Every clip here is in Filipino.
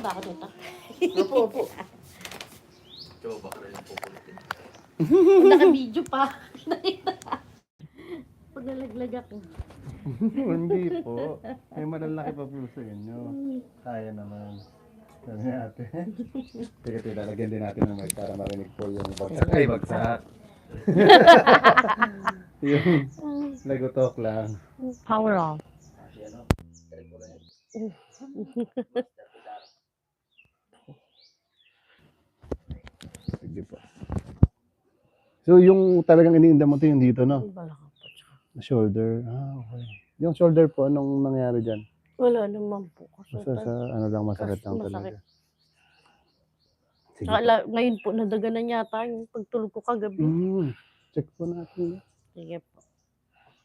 ba ako dito? Opo, opo. Ikaw ba ka rin pupulitin? Naka-video pa. Pag nalaglag ako. Hindi po. May malalaki pa po sa inyo. Kaya naman. Sabi ni ate. Sige, sige, lalagyan din natin ng mic para marinig po yung bagsak. Ay, bagsak. yung lagutok lang. Power off. Yan o. Kaya mo rin. Sige po. So, yung talagang iniinda mo ito yung dito, no? Wala ka po. Shoulder. Ah, okay. Yung shoulder po, anong nangyari dyan? Wala naman po. Kasi Basta sa ano lang, masakit lang Masakit. talaga. Sige Saka la- ngayon po, nadaganan yata yung pagtulog ko kagabi. Mm, check po natin. Sige po.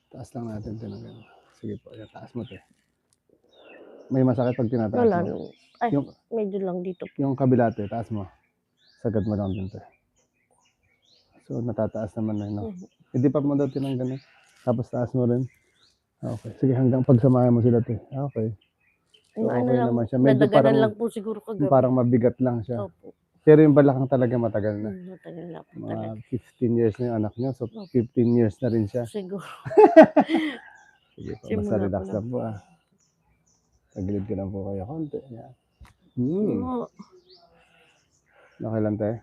Taas lang natin gano'n. Sige po, yan, taas mo te. May masakit pag tinataas Wala mo. naman. Ay, Yung, medyo lang dito po. yung kabila te, taas mo. Sagad lang din te. So, natataas naman na, no? Mhm. Hindi pa mo daw ng gano'n. Tapos taas mo rin. Ah, Okay. Sige, hanggang pagsamahan mo sila te. Ah, Okay. So, ano okay lang, naman siya. Medyo parang, lang po siguro kagabi. parang mabigat lang siya. Opo. Pero yung balakang talaga matagal na. Hmm, Matagal na po Mga talaga. 15 years na yung anak niyo. So, 15 years na rin siya. Siguro. Sige po, basta relax lang. po ah. Tagilid ko lang po kayo konti. Yan. Hmm. Oo. Okay lang tayo.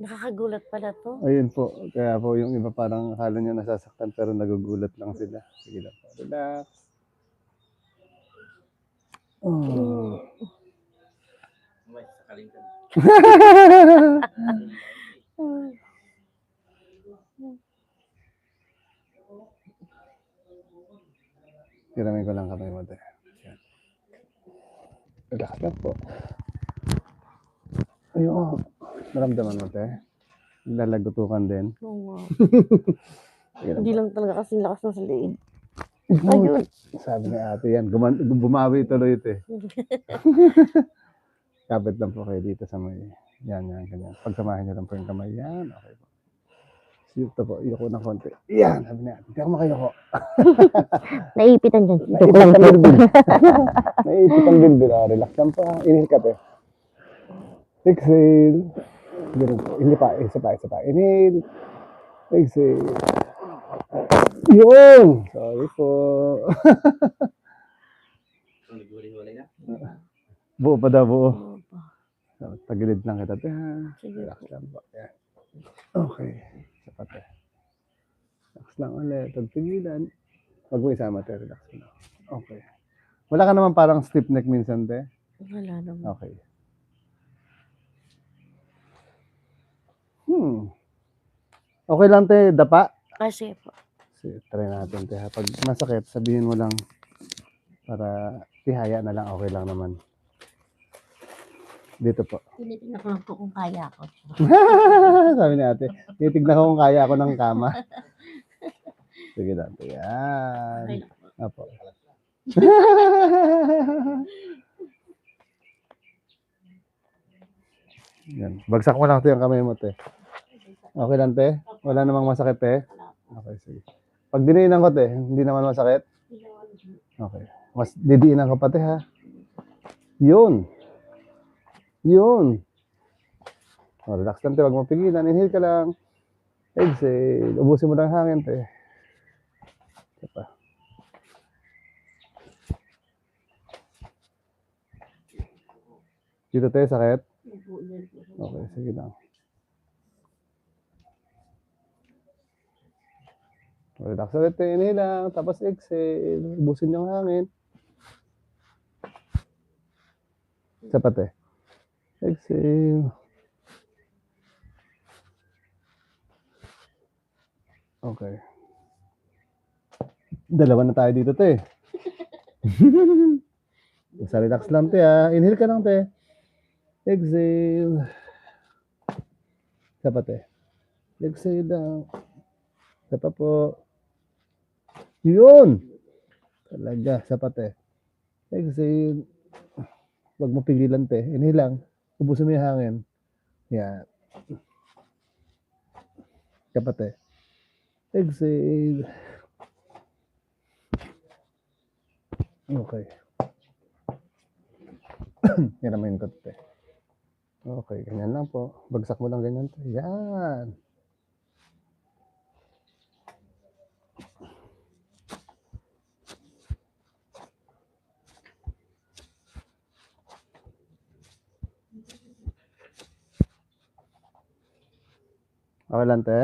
Nakakagulat pala to. Ayun po. Kaya po yung iba parang akala nyo nasasaktan pero nagugulat lang sila. Sige lang po. Relax. Oh. Tiramin ko lang kamay mo. Relax lang po. Ayun. oh. Naramdaman mo tayo. Lalagutukan din. Oo nga. Hindi lang talaga kasi lakas na sa liig. Ayun. Sabi ni ate yan, guman, bumawi tuloy ito eh. Kapit lang po kayo dito sa may, yan, yan, ganyan. Pagsamahin niyo lang po yung kamay, yan, okay po. Siyempre po, iyoko ng konti. Yan, sabi ni ate, hindi ako makayoko. Naiipitan dyan. Naipit ang bilbil. Naipit ang bilbil, relax lang pa. Inhale ka pe. Exhale. Ganun po. Hindi pa, isa pa, isa pa. Inhale. Exhale. Yun! Sorry po. Buo pa daw, buo. So, tagilid lang kita. Sige Relax lang po. Yan. Okay. Sapat eh. Relax lang ulit. Pagpigilan. Huwag mo isama te. Relax mo lang. Okay. Wala ka naman parang stiff neck minsan te. Wala naman. Okay. Hmm. Okay lang te. Dapa. Kasi po. Sige, try natin te. ha. Pag masakit, sabihin mo lang para tihaya na lang. Okay lang naman. Dito po. Tinitingnan ko lang po kung kaya ako. Sabi ni ate, titignan ko kung kaya ako ng kama. Sige lang. Yan. Okay lang po. Apo. Yan. Bagsak mo lang ito yung kamay mo, te. Okay lang, te? Wala namang masakit, te? Okay, sige. Pag diniinan ko, te, hindi naman masakit? Okay. Mas didiinan ko pa, te, ha? Yun. Yun. Oh, relax lang, te. Huwag mo pigilan. Inhale ka lang. Exhale. Ubusin mo lang hangin, te. Pa. Dito, te, sakit? Okay, sige lang. Relax ulit, te. Inhale lang. Tapos exhale. Ubusin yung hangin. Sapat, te. Exhale. Okay. Dalawa na tayo dito, te. Basta relax lang, te, ah. Inhale ka lang, te. Exhale. Isa pa, te. Exhale lang. Isa pa po. Yun! Talaga, isa pa, te. Exhale. Huwag mo pigilan, te. Inhale lang. Ubusin mo yung hangin. Yan. Isa pa, te. Exhale. Okay. Hiramayin ko te. Okay, ganyan lang po. Bagsak mo lang ganyan te. Yan. Okay lang te.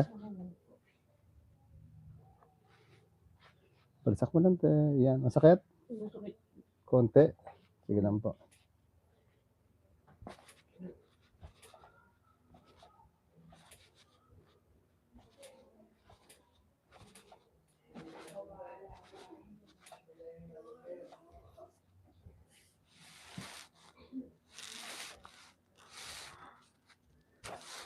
Bagsak mo lang te. Yan. Ang sakit? Konti. Sige lang po.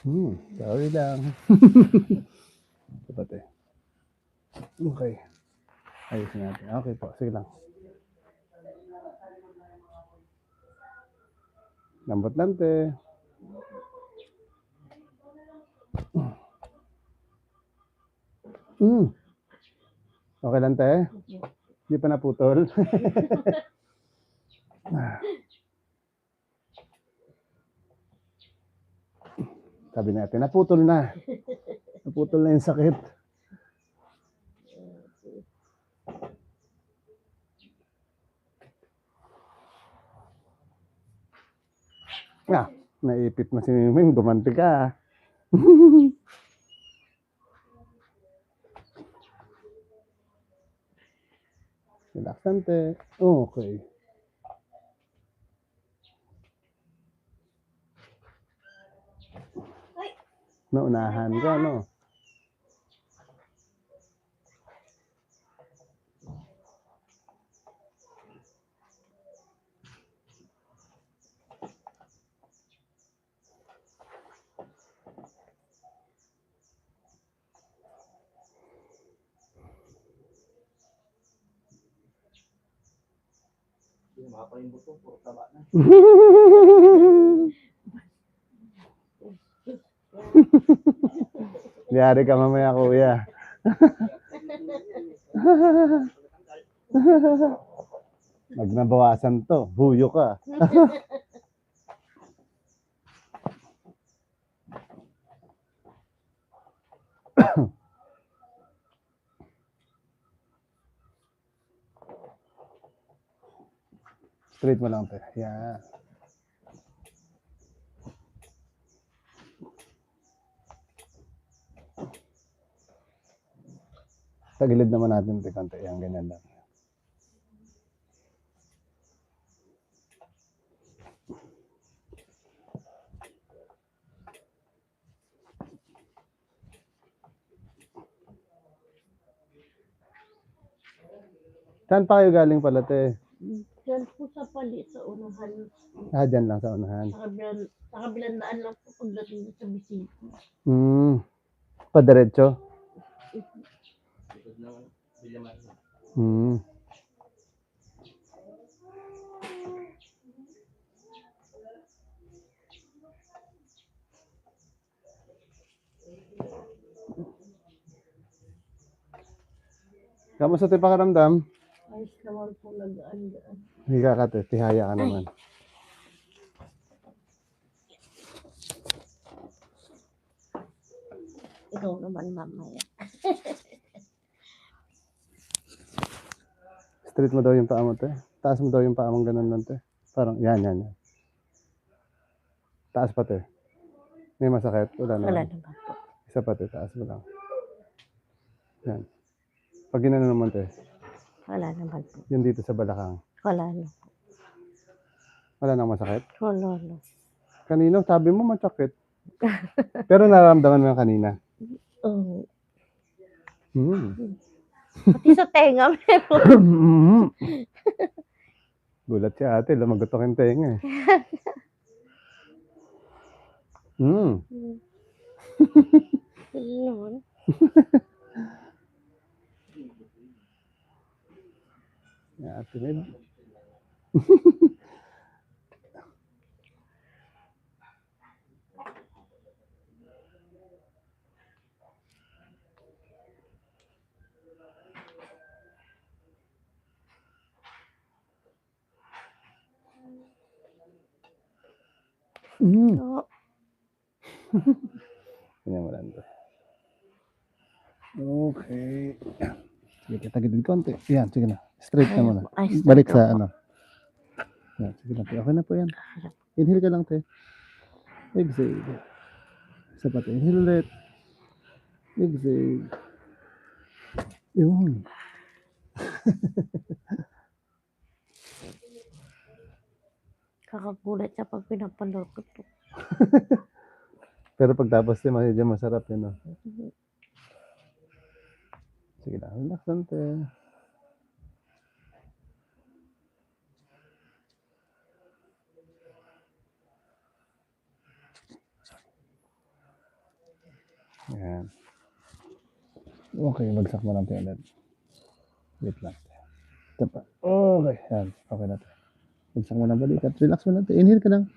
Hmm, sorry lang. Ito pati. Okay. Ayos natin. Okay po, sige lang. Lambot lang, te. Mm. Okay lang, te? Hindi pa naputol? Sabi natin, naputol na. Naputol na yung sakit. Ah, naipit mo si Mimim, gumanti ka. Relaxante. Okay. Naunahan ka, no? Mapa yung buto, puro taba na. Yari ka mamaya, kuya. Pag nabawasan to, huyo ka. Straight mo lang, te. Yan. Tagilid naman natin, te. Konti. Yan, ganyan lang. Saan pa kayo galing pala, te? Diyan po sa palit sa unahan. Ah, dyan lang sa unahan. Sa kabilang, sa kabilang daan lang po pagdating sa bisita. Hmm. Padiretso? Likod ng Bilyaman. Hmm. Kamusta tayo pakaramdam? Ayos naman po nagaan-gaan. Higa ka. Tihaya ka naman. Ikaw naman mamaya. Straight mo daw yung paa mo, te. Taas mo daw yung paa mong ganun lang, te. Parang, yan, yan, yan. Taas pa, te. May masakit? Wala na. Wala naman po. Isa pa, te. Taas mo lang. Yan. Pag ginano naman, te. Wala naman po. Yung dito sa balakang. Wala na. Wala nang masakit. Wala na. Kanino, sabi mo masakit. Pero nararamdaman mo yung kanina. Oh. Hmm. Pati sa tenga meron. Gulat si ate, lumagot ako yung tenga eh. Hmm. Wala naman. Ate Med. Mm. Oo. Ganyan mo lang to. Okay. Sige, kitagilid konti. Yan, sige na. Straight na muna. Ay, straight Balik sa ano. Yan, sige te. Okay na po yan. Inhale ka lang, te. Exhale. Isa pa, te. Inhale ulit. Exhale. Yun. Kakagulat siya pag pinapanood ko po. Pero pagtapos, te, medyo masarap yun, no? Sige lang. Relax. Yan. Okay, bagsak mo lang tayo ulit. Wait lang. Okay, yan. Okay na tayo. Bagsak mo lang balikat. Relax mo tayo. Inhale ka lang.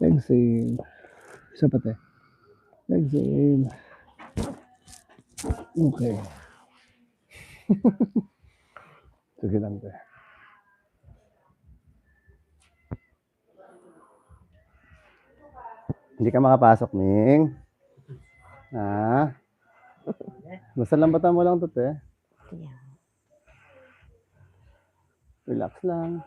Exhale. Isa pa tayo. Exhale. Okay. Sige lang tayo. Hindi ka makapasok, Ning. Ah. Basta lambatan mo lang to, te. Relax lang.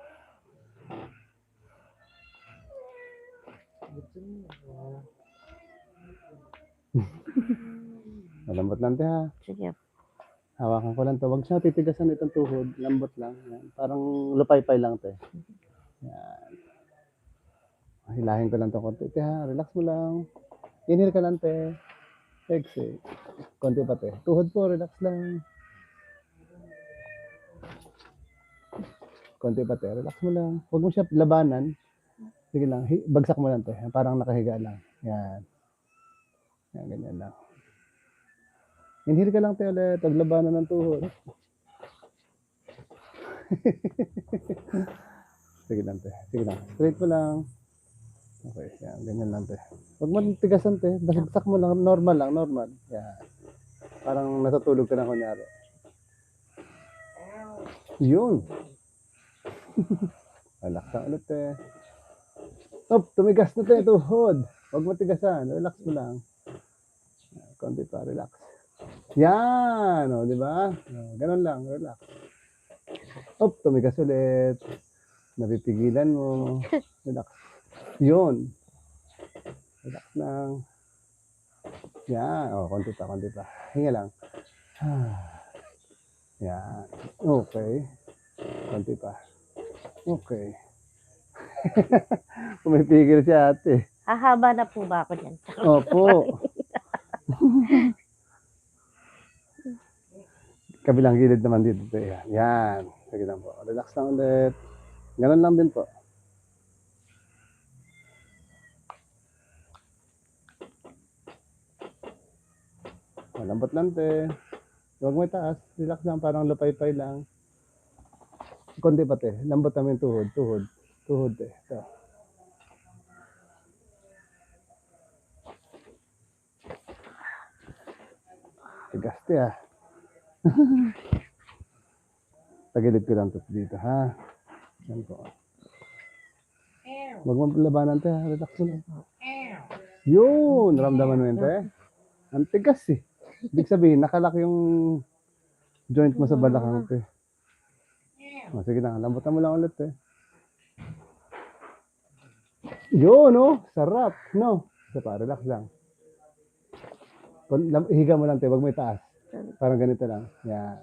Malambot lang, te, ha. Sige. Hawakan ko lang to. Huwag siya titigasan itong tuhod. Lambot lang. Yan. Parang lupay-pay lang, te. Yan. Hilahin ko lang to konti. Te, ha. Relax mo lang. Inhale ka lang, te. Exhale. Konti pa, te. Tuhod po. Relax lang. Konti pa, te. Relax mo lang. Huwag mo siya labanan. Sige lang. Bagsak mo lang, te. Parang nakahiga lang. Yan. Yan, ganyan lang. Inhale ka lang, te, ulit. Ng tuhod. Sige lang, te. Sige lang. Straight mo lang. Okay, yan. Ganyan lang, te. Huwag mo tigasan, te. Basagsak mo lang. Normal lang, normal. Yan. Parang natutulog ka na kunyari. Yun. Relax lang ulit, te. Stop, tumigas na, te. Tuhod. Huwag mo tigasan. Relax mo lang. Konti pa, relax. Yan, o, di ba? Ganun lang, relax. Op, tumigas ulit. Napipigilan mo. Relax. Yun. Relax lang. Yan. O, konti pa, konti pa. Hinga lang. Yan. Okay. Konti pa. Okay. Pumipigil siya ate. Hahaba na po ba ako dyan? Opo. Kabilang gilid naman dito. Yan. Yan. Sige lang po. Relax lang ulit. Ganun lang din po. Malambot lang, te. Huwag mo itaas. Relax lang. Parang lupay-pay lang. Konti pa, te. Lambot namin tuhod. Tuhod. Tuhod, te. Ito. Tigas, te, ah. Tagilid ko lang to dito, ha? Yan po. Huwag mo labanan, te, ha? Relax mo lang. Yun! Ramdaman mo yun, te? Ang tigas, eh. Ibig sabihin, nakalak yung joint mo sa balakang, te. O, sige na, lambutan mo lang ulit, te. Yun, no? Sarap, no? Isa pa, relax lang. Higa mo lang, te. Huwag mo itaas. Parang ganito lang. Yan.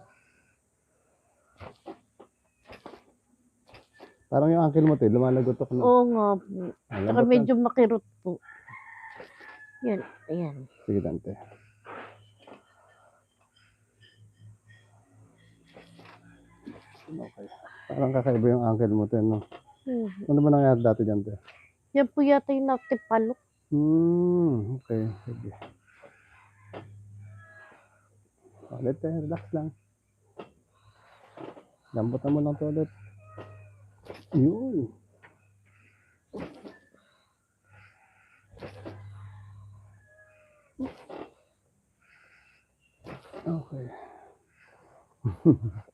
Parang yung ankle mo, te. Lumalagotok na. Oo nga po. Ah, Saka lambot medyo makirot po. Yan. Ayan. Sige, Dante. Okay. Parang kakaiba yung ankle mo, te, no? Hmm. Ano ba nangyari dati dyan, te? Yan po yata yung nakipalok. Hmm, okay. Sige. Ulit, te. Relax lang. Lambutan mo lang to ulit. Yun. Okay.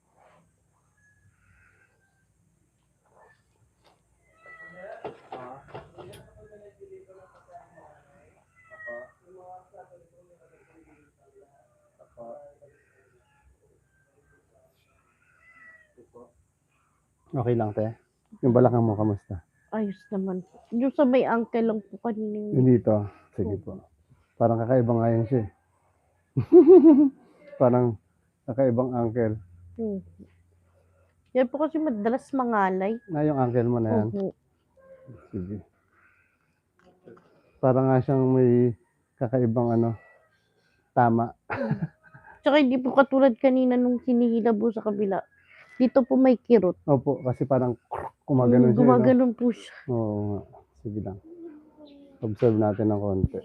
Okay lang, te. Yung balakang mo, kamusta? Ayos naman. Yung sa may uncle lang po kanina. Yung dito. Sige po. Parang kakaiba nga yan siya. eh. Parang kakaibang uncle. Hmm. Yan po kasi madalas mangalay. Na yung uncle mo na yan. Opo. Sige. Parang nga siyang may kakaibang ano, tama. Tsaka hindi po katulad kanina nung hinihila po sa kabila. Dito po may kirot. Opo, kasi parang kumaganon Hmm, siya. no? Gumaganon po siya. Oo nga. Sige lang. Observe natin ng konti.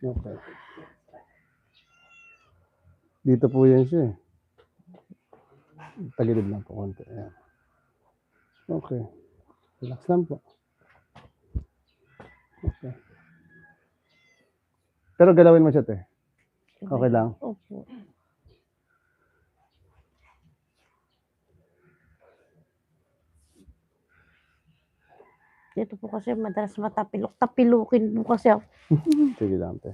Okay. Dito po yan siya eh. Tagilid lang po konti. Ayan. Okay. Relax lang po. Okay. Pero galawin mo siya, te. Okay lang. Opo. Dito po kasi madalas matapilok. Tapilukin po kasi ako. Sige lang, te.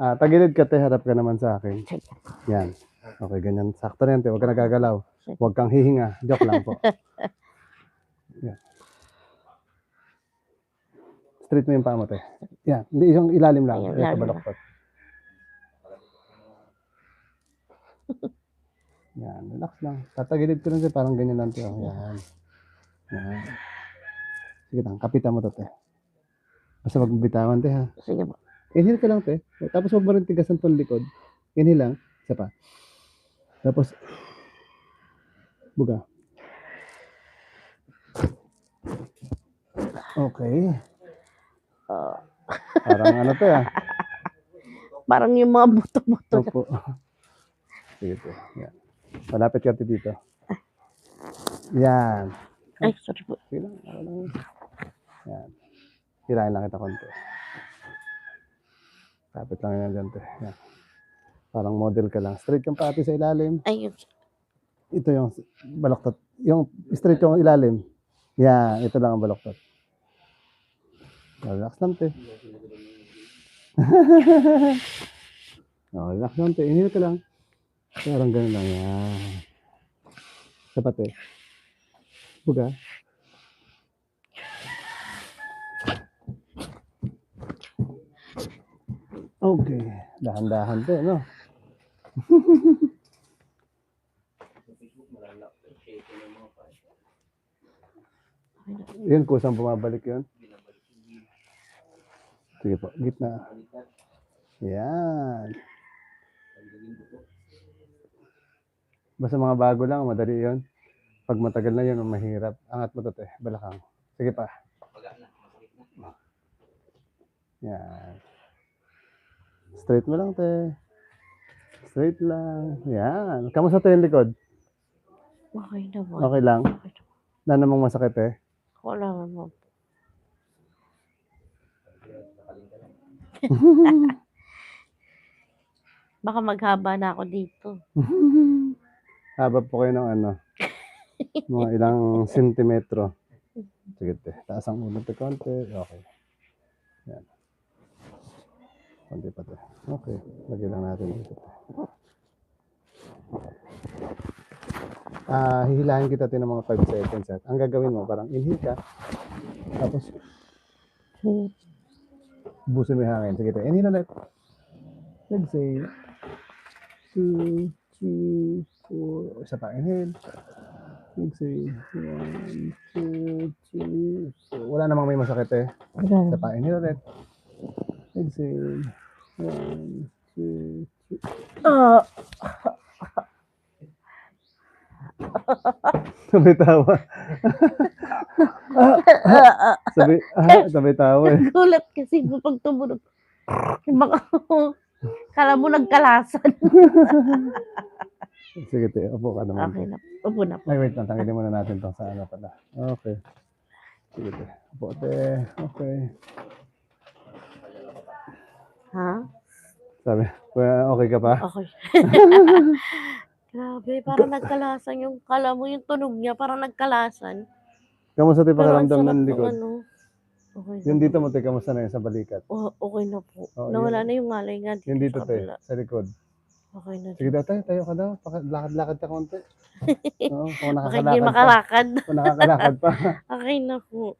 Ah, tagilid ka, te. Harap ka naman sa akin. Sige. Yan. Okay, ganyan. Sakto na yan, te. Huwag ka nagagalaw. Huwag kang hihinga. Joke lang po. Yan. Straight mo yung paa mo, te. Yan. Hindi, yung ilalim lang. Ayun, Ito, ilalim Yan. Relax lang. Tatagilid ko lang siya. Parang ganyan lang. Oh, yan. Yan. Sige lang. Kapitan mo to, te. Basta wag mo bitawan, te, ha. Sige po. Inhale ka lang, te. Tapos huwag mo rin tigasan tong likod. Inhale lang. Isa pa. Tapos, buga. Okay. Ah, Parang ano to ah. parang yung mga buto-buto. Opo. Po. Yan. Malapit ka dito. Yan. Ay, sorry po. Sige lang. ako lang. Yan. Hilahin lang kita konti. Kapit lang yan dyan. Yan. Parang model ka lang. Straight yung pati sa ilalim. Ayun. ito yung baloktot. Yung straight yung ilalim. Yan, ito lang ang baloktot. Relax lang, te. oh, relax lang, te. Inhale ka lang. Parang ganun lang. Yan. Sapat, te. Buga. Okay. Dahan-dahan, te, no? Yun, kusang bumabalik yun. Sige po, gitna. Yan. Basta mga bago lang, madali yun. Pag matagal na yun, mahirap. Angat mo to, te. Balakang. Sige pa. Yan. Straight mo lang, te. Straight lang. Yan. Kamusta to yung likod? Okay naman. Okay lang. Okay. Wala namang masakit, eh. Wala naman. Baka maghaba na ako dito. Haba po kayo ng ano, mga ilang sentimetro. Sige, te. Taas ang ulo, te, konti. Okay. Yan. Konti pa, te. Okay. Lagyan lang natin dito. Ah, hihilahin kita, te, ng mga 5 seconds. At ang gagawin mo, parang inhale ka. Tapos, busin mo yung hangin. Sige, te. Inhale ulit. Exhale. Two, two, four. Isa pa. Inhale. Exhale. One, two, three, four. Wala namang may masakit eh. Wala Isa pa. Inhale ulit. Exhale. One, two, three. Ah, Sabay tawa. ah, ah, sabay, ah, sabay tawa eh. Gulat kasi pag tumunog. Baka, kala mo nagkalasan. Sige, te. Upo ka naman. Okay na. Upo na po. Ay, wait lang. Tanggalin muna natin to sa ano pala. Okay. Sige, te. Upo, te. Okay. Ha? Sabi, well, okay ka pa? Okay. Grabe, parang nagkalasan yung, kala mo yung tunog niya, parang nagkalasan. Kamusta tayo pakiramdam ng likod? Ano. Okay. Yung dito mo, te, kamusta na yun sa balikat? Oh, okay na po. Oh, Nawala yun. na yung ngalay nga dito Yung dito, te, sa likod. Okay na. Sige daw tayo, tayo ka daw. Lakad-lakad ka konti. Oo, kung Okay, hindi nakakalakad pa. makalakad. Kung nakakalakad pa. Okay na po.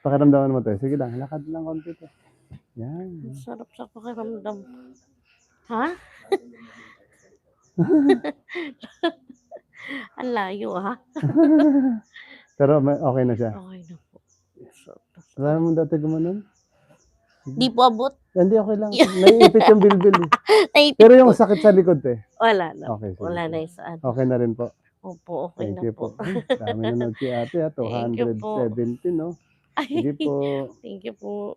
Pakiramdaman mo tayo. Sige lang, lakad lang konti to. Yan. Sarap sa pakiramdam. Ha? Ang layo ha? Pero okay na siya. Okay na po. Alam mo dati gumanon? Di po abot. Hindi, okay lang. Naiipit yung bilbil. eh. Pero yung po. sakit sa likod eh. Wala na. Okay, sige. Wala na yung saan. Okay na rin po. Opo, okay Thank na you po. po. Dami na si ate, ah, Thank you po. 217, no? Sige po. Thank you po.